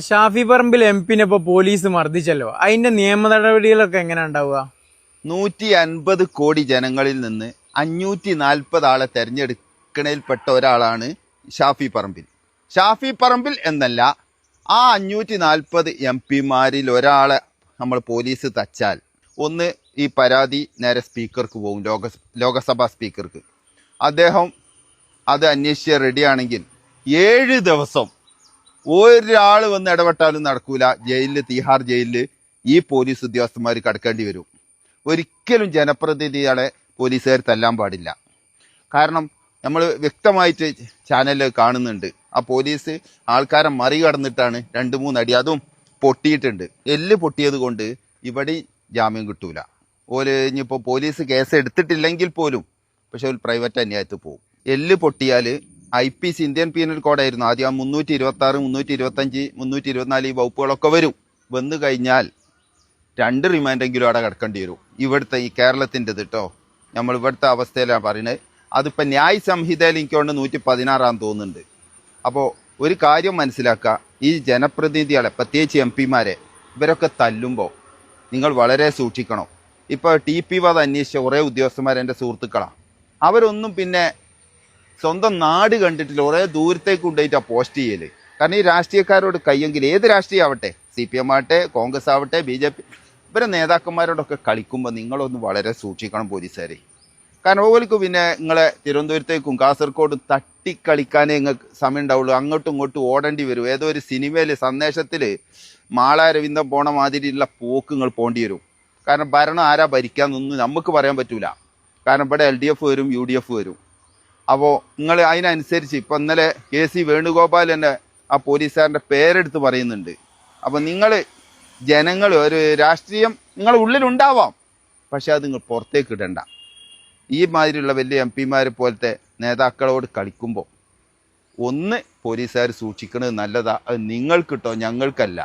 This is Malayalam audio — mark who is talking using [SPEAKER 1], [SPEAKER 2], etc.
[SPEAKER 1] ഷാഫി പറമ്പിൽ എം പിന്നെ ഇപ്പൊ പോലീസ് മർദ്ദിച്ചല്ലോ. അതിന്റെ നിയമ നടപടികളൊക്കെ എങ്ങനെ ഉണ്ടാവുക?
[SPEAKER 2] നൂറ്റി അൻപത് കോടി ജനങ്ങളിൽ നിന്ന് അഞ്ഞൂറ്റി നാൽപ്പത് ആളെ തെരഞ്ഞെടുക്കണയിൽപ്പെട്ട ഒരാളാണ് ഷാഫി പറമ്പിൽ. ഷാഫി പറമ്പിൽ എന്നല്ല ആ അഞ്ഞൂറ്റി നാൽപ്പത് എം പിമാരിൽ ഒരാളെ നമ്മൾ പോലീസ് തച്ചാൽ ഒന്ന് ഈ പരാതി നേരെ സ്പീക്കർക്ക് പോകും ലോക ലോകസഭാ സ്പീക്കർക്ക്. അദ്ദേഹം അത് അന്വേഷിച്ച് റെഡിയാണെങ്കിൽ ഏഴ് ദിവസം ഒരാൾ വന്ന് ഇടപെട്ടാലും നടക്കൂല. ജയിലിൽ തീഹാർ ജയിലിൽ ഈ പോലീസ് ഉദ്യോഗസ്ഥന്മാർ കടക്കേണ്ടി വരും. ഒരിക്കലും ജനപ്രതിനിധികളെ പോലീസുകാർ തല്ലാൻ പാടില്ല. കാരണം നമ്മൾ വ്യക്തമായിട്ട് ചാനലിൽ കാണുന്നുണ്ട്. ആ പോലീസ് ആൾക്കാരെ മറികടന്നിട്ടാണ് രണ്ട് മൂന്ന് അടി അതും പൊട്ടിയിട്ടുണ്ട്. എല്ല് പൊട്ടിയത് കൊണ്ട് ഇവിടെ ജാമ്യം കിട്ടൂല. ഓൽ ഇനിയിപ്പോൾ പോലീസ് കേസ് എടുത്തിട്ടില്ലെങ്കിൽ പോലും പക്ഷെ ഒരു പ്രൈവറ്റ് അന്യായത്ത് പോകും. എല്ല് പൊട്ടിയാൽ I P C Indian penal കോഡായിരുന്നു. ആദ്യം ആ മുന്നൂറ്റി ഇരുപത്തി ആറ് മുന്നൂറ്റി ഇരുപത്തഞ്ച് മുന്നൂറ്റി ഇരുപത്തിനാല് ഈ വകുപ്പുകളൊക്കെ വരും. വന്നു കഴിഞ്ഞാൽ രണ്ട് റിമാൻഡെങ്കിലും അവിടെ കിടക്കേണ്ടി വരും. ഇവിടുത്തെ ഈ കേരളത്തിന്റെത് കേട്ടോ നമ്മൾ ഇവിടുത്തെ അവസ്ഥയിലാണ് പറയുന്നത്. അതിപ്പോൾ ന്യായ സംഹിതയിൽ എനിക്കൊണ്ട് നൂറ്റി പതിനാറാന്ന് തോന്നുന്നുണ്ട്. അപ്പോൾ ഒരു കാര്യം മനസ്സിലാക്കുക. ഈ ജനപ്രതിനിധികളെ പ്രത്യേകിച്ച് എം പിമാരെ ഇവരൊക്കെ തല്ലുമ്പോൾ നിങ്ങൾ വളരെ സൂക്ഷിക്കണം. ഇപ്പോൾ ടി പി വധ അന്വേഷിച്ച കുറേ ഉദ്യോഗസ്ഥന്മാർ എന്റെ സുഹൃത്തുക്കളാണ് അവരൊന്നും പിന്നെ സ്വന്തം നാട് കണ്ടിട്ടില്ല. കുറേ ദൂരത്തേക്ക് കൊണ്ടുപോയിട്ടാണ് പോസ്റ്റ് ചെയ്യൽ. കാരണം ഈ രാഷ്ട്രീയക്കാരോട് കയ്യെങ്കിൽ ഏത് രാഷ്ട്രീയം ആവട്ടെ? സി പി എം ആവട്ടെ കോൺഗ്രസ് ആവട്ടെ ബി ജെ പി ഇവരെ നേതാക്കന്മാരോടൊക്കെ കളിക്കുമ്പോൾ നിങ്ങളൊന്ന് വളരെ സൂക്ഷിക്കണം പോലീസുകാരെ. കാരണം ഓർക്ക് പിന്നെ നിങ്ങളെ തിരുവനന്തപുരത്തേക്കും കാസർഗോഡും തട്ടിക്കളിക്കാനേ നിങ്ങൾക്ക് സമയം ഉണ്ടാവുള്ളൂ അങ്ങോട്ടും ഇങ്ങോട്ടും ഓടേണ്ടി വരും. ഏതോ ഒരു സിനിമയിൽ സന്ദേശത്തിൽ മാളാരവിന്ദം പോണ മാതിരിയുള്ള പോക്ക് നിങ്ങൾ പോകേണ്ടി വരും. കാരണം ഭരണം ആരാ ഭരിക്കാന്നൊന്നും നമുക്ക് പറയാൻ പറ്റൂല. കാരണം ഇവിടെ എൽ ഡി എഫ് വരും യു ഡി എഫ് വരും. അപ്പോൾ നിങ്ങൾ അതിനനുസരിച്ച് ഇപ്പം ഇന്നലെ കെ സി വേണുഗോപാൽ തന്നെ ആ പോലീസുകാരന്റെ പേരെടുത്ത് പറയുന്നുണ്ട്. അപ്പോൾ നിങ്ങൾ ജനങ്ങൾ ഒരു രാഷ്ട്രീയം നിങ്ങളുടെ ഉള്ളിലുണ്ടാവാം. പക്ഷേ അത് നിങ്ങൾ പുറത്തേക്ക് ഇടണ്ട. ഈ മാതിരിയുള്ള വലിയ എം പിമാരെ പോലത്തെ നേതാക്കളോട് കളിക്കുമ്പോൾ ഒന്ന് പോലീസുകാർ സൂക്ഷിക്കുന്നത് നല്ലതാണ് അത് നിങ്ങൾക്കിട്ടോ ഞങ്ങൾക്കല്ല.